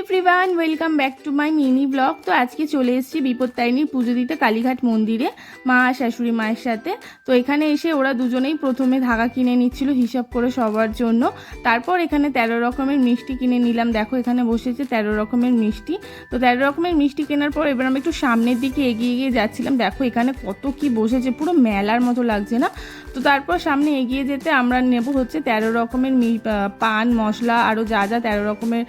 Everyone welcome back to my mini blog তো আজকে চলে এসেছি বিপত্তারিণীর পুজো দিতে কালীঘাট মন্দিরে, মা আর শাশুড়ি মায়ের সাথে। তো এখানে এসে ওরা দুজনেই প্রথমে ধাগা কিনে নিচ্ছিল হিসাব করে সবার জন্য। তারপর এখানে তেরো রকমের মিষ্টি কিনে নিলাম। দেখো এখানে বসেছে তেরো রকমের মিষ্টি। তো তেরো রকমের মিষ্টি কেনার পর এবার আমি একটু সামনের দিকে এগিয়ে এগিয়ে যাচ্ছিলাম। দেখো এখানে কত কি বসেছে, পুরো মেলার মতো লাগছে না? তো তারপর সামনে এগিয়ে যেতে আমরা নেব হচ্ছে তেরো রকমের পান, মশলা, আরও যা যা তেরো রকমের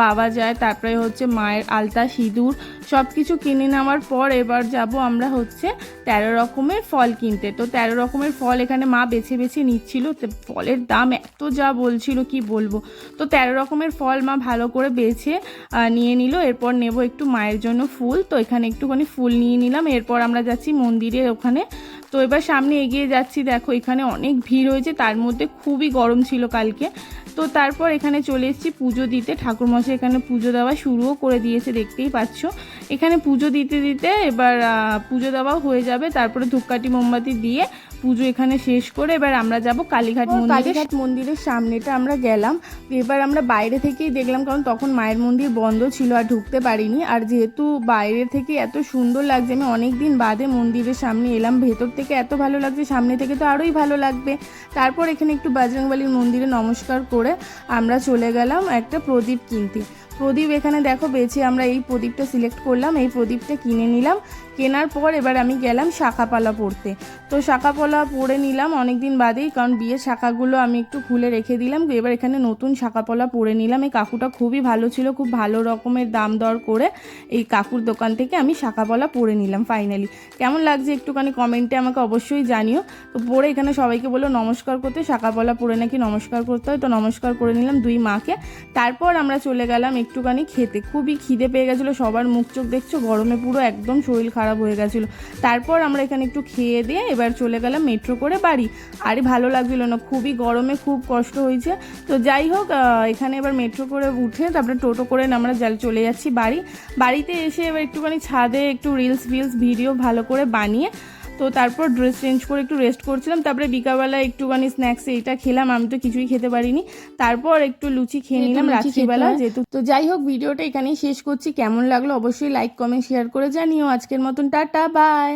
পাওয়া যায়। তারপরে হচ্ছে মায়ের আলতা, সিঁদুর সব কিছু কিনে নেওয়ার পর এবার যাব আমরা হচ্ছে তেরো রকমের ফল কিনতে। তো তেরো রকমের ফল এখানে মা বেছে বেছে নিচ্ছিল। ফলের দাম এত যা বলছিল, কি বলব? তো তেরো রকমের ফল মা ভালো করে বেছে নিয়ে নিল। এরপর নেব একটু মায়ের জন্য ফুল। তো এখানে একটুখানি ফুল নিয়ে নিলাম। এরপর আমরা যাচ্ছি মন্দিরের ওখানে তো এবার সামনে এগিয়ে যাচ্ছি, দেখো এখানে অনেক ভিড় হয়েছে, তার মধ্যে খুবই গরম ছিল কালকে। তো তারপর এখানে চলে এসেছি পুজো দিতে, ঠাকুরমশাই এখানে পুজো দেওয়া শুরুও করে দিয়েছে, দেখতেই পাচ্ছ। এখানে পুজো দিতে দিতে এবার পুজো দেওয়াও হয়ে যাবে। তারপরে ধূপকাঠি মোমবাতি দিয়ে পুজো এখানে শেষ করে এবার আমরা যাব কালীঘাট মন্দিরে কালীঘাট মন্দিরের সামনেটা আমরা গেলাম। এবার আমরা বাইরে থেকেই দেখলাম কারণ তখন মায়ের মন্দির বন্ধ ছিল আর ঢুকতে পারিনি। আর যেহেতু বাইরে থেকে এত সুন্দর লাগছে আমি অনেক দিন বাদে মন্দিরের সামনে এলাম। ভেতর থেকে এত ভালো লাগছে সামনে থেকে তো আরোই ভালো লাগবে। তারপর এখানে একটু বাজরংবালির মন্দিরে নমস্কার করে আমরা চলে গেলাম একটা প্রদীপ কিনতে। প্রদীপ এখানে দেখো বেছে আমরা এই প্রদীপটা সিলেক্ট করলাম, এই প্রদীপটা কিনে নিলাম। কেনার পর এবার আমি গেলাম শাখাপালা পড়তে তো শাখাপালা পরে নিলাম অনেক দিন বাদেই, কারণ বিয়ের শাখাগুলো আমি একটু খুলে রেখে দিলাম। এবার এখানে নতুন শাখাপলা পরে নিলাম। এই কাকুটা খুবই ভালো ছিল, খুব ভালো রকমের দাম দর করে এই কাকুর দোকান থেকে আমি শাখাপলা পরে নিলাম ফাইনালি কেমন লাগছে একটুখানি কমেন্টে আমাকে অবশ্যই জানিও। তো পরে এখানে সবাইকে বলল নমস্কার করতে শাখাপলা পরে নাকি নমস্কার করতে হয়। তো নমস্কার করে নিলাম দুই মাকে। তারপর আমরা চলে গেলাম একটুখানি খেতে। খুবই খিদে পেয়ে গেছিল, সবার মুখ চোখ দেখছ, গরমে পুরো একদম শরীর খারাপ হয়ে গেছিল। তারপর আমরা এখানে একটু খেয়ে দিয়ে এবার চলে গেলাম মেট্রো করে বাড়ি। আরে ভালো লাগছিল না, খুবই গরমে খুব কষ্ট হয়েছে। তো যাই হোক এখানে এবার মেট্রো করে উঠে তারপরে টোটো করে আমরা চলে যাচ্ছি বাড়ি। বাড়িতে এসে এবার একটুখানি ছাদে একটু রিলস ফিলস ভিডিও ভালো করে বানিয়ে তো তারপর ড্রেস চেঞ্জ করে একটু রেস্ট করছিলাম তারপরে বিকালবেলা একটুখানি স্ন্যাক্স এইটা খেলাম আমি তো কিছুই খেতে পারিনি। তারপর একটু লুচি খেয়ে নিলাম রাত্রিবেলা যেহেতু তো যাই হোক ভিডিওটা এখানেই শেষ করছি। কেমন লাগল অবশ্যই লাইক কমেন্ট শেয়ার করে জানিও। আজকের মতন টাটা বাই